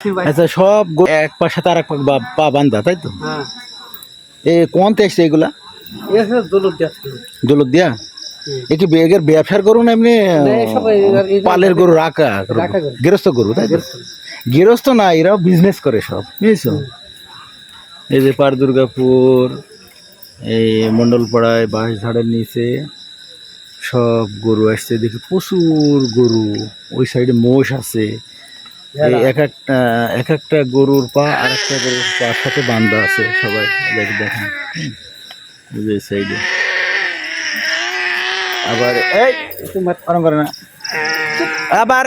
আচ্ছা সব এক সাথে আর এক পা বান্ধা তাই তো? হ্যাঁ। এ কোন এগুলা? এসে দৌলত যাচ্ছে দৌলত দিয়া? এ কি বেগের ব্যবসার গরু না এমনি পালের গরু রাখা। গৃহস্থ গরু। তাই তো? গৃহস্থ না এরাও বিজনেস করে সব বুঝছ? এই যে পার দুর্গাপুর এই মন্ডলপাড়ায় বাঁশ ঝাড়ের নিচে সব গরু আসছে দেখি প্রচুর গরু ওই সাইডে মোষ আছে। এই এক একটা এক একটা গরুর পা আর একটা গরুর পার সাথে বান্ধা আছে সবাই। দেখ দেখেন হুম। এই যে সাইডে। আবার এই তোমার পারম করে না। আবার।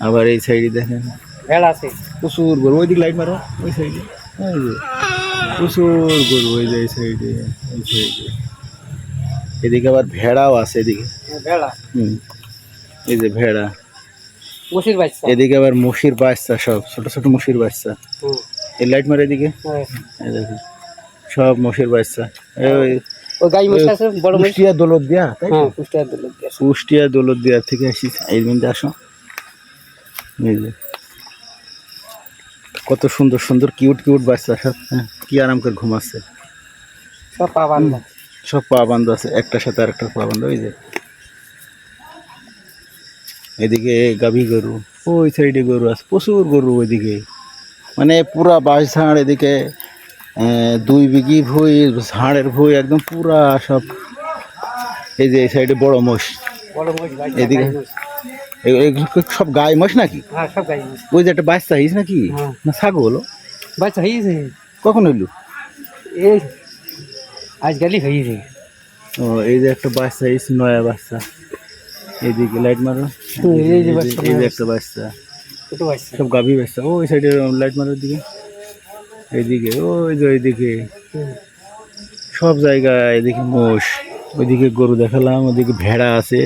আবার এই সাইডে দেখেন। ভেড়া আছে। প্রচুর গরু। ওই দিকে লাইট মারো ওই সাইডে। ওই যে প্রচুর গরু ওই যে এই সাইডে এই সাইডে। এদিকে আবার ভেড়াও আছে এদিকে। ভেড়া। হুম। এই যে ভেড়া। বসির বাচ্চা। এদিকে আবার মুশির বাচ্চা সব ছোট ছোট মুশির বাচ্চা। হুম। এই লাইট মারে এদিকে? হ্যাঁ। সব মুশির বাচ্চা। ওই কুষ্টিয়া দৌলত দিয়া তাই? হ্যাঁ কুষ্টিয়া দৌলত দিয়ার থেকে আসিস এই মিনিটে আসো। কত সুন্দর সুন্দর কিউট কিউট বাচ্চা সব হ্যাঁ, কি আরাম করে ঘুমাচ্ছে। সব পা বান্ধা সব পা বান্ধ আছে একটার সাথে আরেকটা পা বান্ধ ওই যে। এদিকে গাভী গরু ওই সাইডে গরু আছে প্রচুর গরু ওইদিকে। মানে পুরা বাঁশ ঝাড় এদিকে দুই বিঘি ভুই ঝাড়ের ভুই একদম পুরা সব। এই যে এই সাইডে বড় মোষ। এদিকে? এগুলো সব গায়ে মোষ নাকি? হ্যাঁ গাই ওই যে একটা বাচ্চা হইস নাকি? হ্যাঁ। না ছাগল বাচ্চা হয়েছে কখন হইল? এই আজকালই হয়েছে ও এই যে একটা বাচ্চা হইস নয়া বাচ্চা। এইদিকে লাইট মারো। এই যে একটা বাচ্চা। সব গাভী বাচ্চা। ও ওই সাইডে লাইট মারার দিকে এইদিকে ওই যে ওইদিকে। সব জায়গায় এদিকে মোষ ওইদিকে গরু দেখালাম ওইদিকে ভেড়া আছে।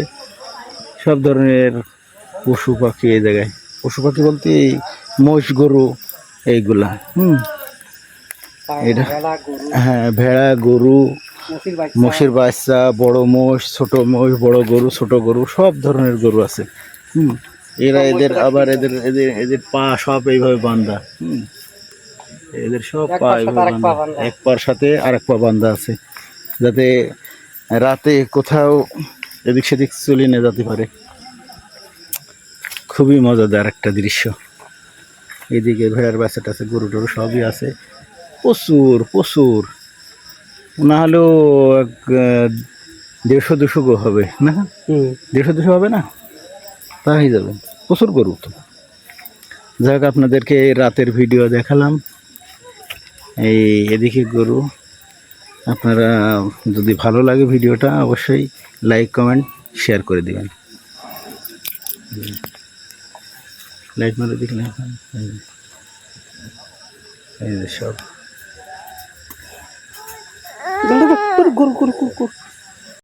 সব ধরনের পশু পাখি এই জায়গায়। পশু পাখি বলতে মোষ গরু এইগুলা। হুম। এটা- হ্যাঁ ভেড়া গরু মোষের বাচ্চা বড় মোষ ছোট মোষ বড় গরু ছোট গরু সব ধরনের গরু আছে। হুম। এরা এদের আবার এদের এদের এদের পা সব এইভাবে বান্ধা হুম। এদের সব পা এইভাবে বান্ধা এক পার সাথে আরেক পা বান্ধা আছে। যাতে রাতে কোথাও এদিক সেদিক চলে না যেতে পারে। খুবই মজাদার একটা দৃশ্য। এদিকে ভেড়ার বাচ্চাটা আছে গরু টরু সবই আছে। প্রচুর প্রচুর। না হলেও এক, দেড়শো দুশো গো হবে না? দেড়শো দুশো হবে না? তাই যাবে। প্রচুর গরু তো। যাক আপনাদেরকে রাতের ভিডিও দেখালাম। এই এদিকে গরু আপনারা যদি ভালো লাগে ভিডিওটা অবশ্যই লাইক কমেন্ট শেয়ার করে দেবেন। লাইট মারে দেখলে এই সব। গরু গরু গরু